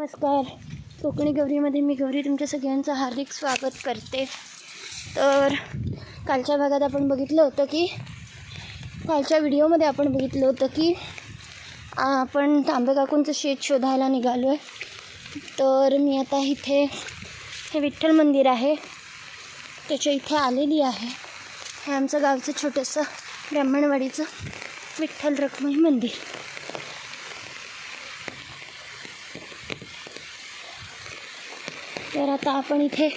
नमस्कार. कोकणी गौरीमध्ये मी गौरी तुमच्या सगळ्यांचं हार्दिक स्वागत करते. तर कालच्या भागात आपण बघितलं होतं की कालच्या व्हिडिओमध्ये आपण बघितलं होतं की आपण तांबे काकूंचं शेत शोधायला निघालो आहे तर मी आता इथे हे विठ्ठल मंदिर आहे. त्याच्या इथे आलेली आहे. हे आमचं गावचं छोटंसं ब्राह्मणवाडीचं विठ्ठल रखमाई मंदिर. तर आता आपण इथे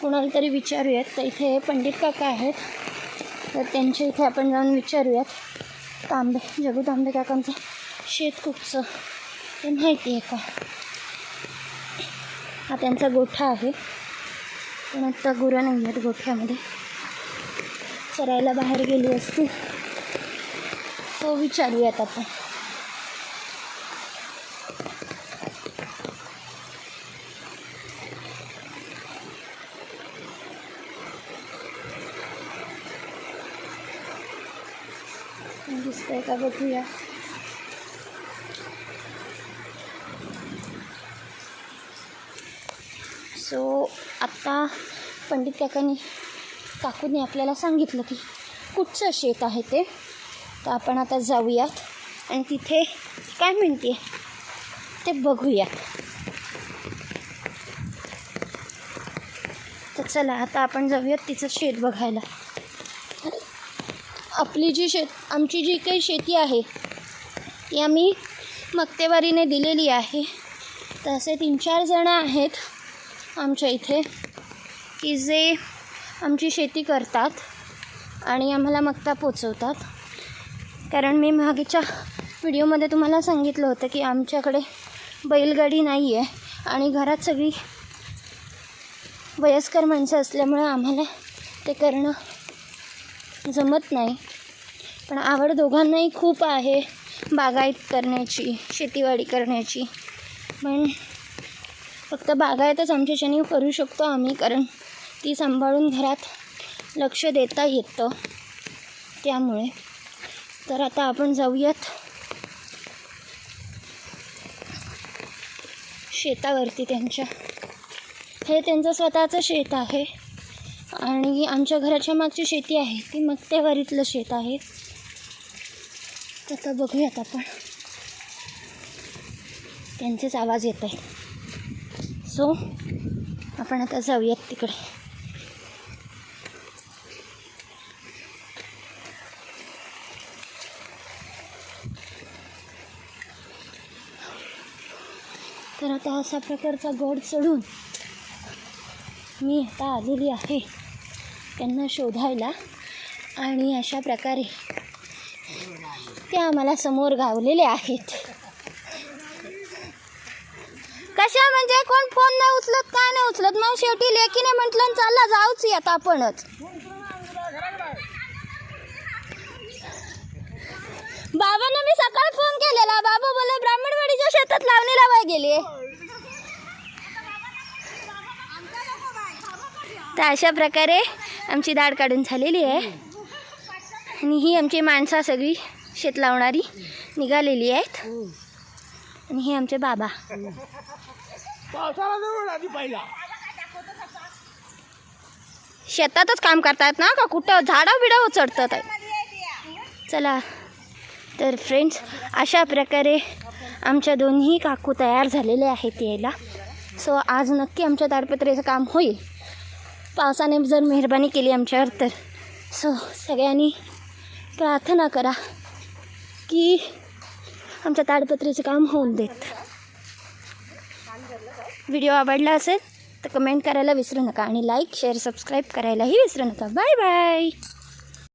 कोणाला तरी विचारूयात. तर इथे पंडित काका आहेत. तर त्यांच्या इथे आपण जाऊन विचारूयात. तांबे जगू तांबे काकांचं शेत कुठचं ते माहिती आहे का? हा त्यांचा गोठा आहे. पण आत्ता गुरं नाही आहेत गोठ्यामध्ये. चरायला बाहेर गेली असती. तो विचारूयात आपण. दिसतंय का बघूया. सो आत्ता पंडित काकांनी काकूंनी आपल्याला सांगितलं की कुठचं शेत आहे ते. तर आपण आता जाऊयात आणि तिथे काय म्हणते ते बघूयात तर चला आता आपण जाऊयात तिचं शेत बघायला. आपली जी शेत आमची जी काही शेती आहे ती आम्ही मक्तेवारीने दिलेली आहे. तसे तीन चार जणं आहेत आमच्या इथे की जे आमची शेती करतात आणि आम्हाला मक्ता पोचवतात. कारण मी मागेच्या व्हिडिओमध्ये तुम्हाला सांगितलं होतं की आमच्याकडे बैलगाडी नाही आहे आणि घरात सगळी वयस्कर माणसं असल्यामुळे आम्हाला ते करणं जमत नाही. पण आवड दोघांनाही खूप आहे बागायत करण्याची शेतीवाडी करण्याची. पण फक्त बागायतच आमच्याच्याने करू शकतो आम्ही कारण ती सांभाळून घरात लक्ष देता येतं त्यामुळे. तर आता आपण जाऊयात शेतावरती त्यांच्या. हे त्यांचं स्वतःचं शेत आहे. आणि आमच्या घराच्या मागची शेती आहे. ती मक्तेवारीतलं शेत आहे. तसं आता बघूयात आपण. त्यांचेच आवाज येत आहे सो आपण आता जाऊयात तिकडे. तर आता अशा प्रकारचा गड चढून मी आता आलेली आहे. त्यांना शोधायला आणि अशा प्रकारे ते आम्हाला समोर गावलेले आहेत. कशा म्हणजे कोण फोन नाही उचलत काय नाही उचलत? मग शेवटी लेकीने म्हटलं चालला जाऊच आता आपणच. बाबांना मी सकाळी फोन केलेला. बाबा बोले ब्राह्मणवाडीच्या शेतात लावणी लावाय गेले तर अशा प्रकारे आमची दाढ काढून झालेली आहे. आणि ही आमची माणसं सगळी शेत लावणारी निघालेली आहेत. आणि हे आमचे बाबा. शेतातच काम करतायत ना का? कुठं झाडं बिडं चढतात चला. तर फ्रेंड्स अशा प्रकारे आमच्या दोन्ही काकू तयार झालेले आहेत यायला. सो आज नक्की आमच्या ताडपत्रीचं काम होईल. पावसाने जर मेहरबानी केली आमच्यावर तर. सो सगळ्यांनी प्रार्थना करा की आमच्या ताडपत्रीचं काम होऊन देत. व्हिडिओ आवडला असेल तर कमेंट करायला विसरू नका आणि लाईक शेअर सबस्क्राईब करायलाही विसरू नका. Bye bye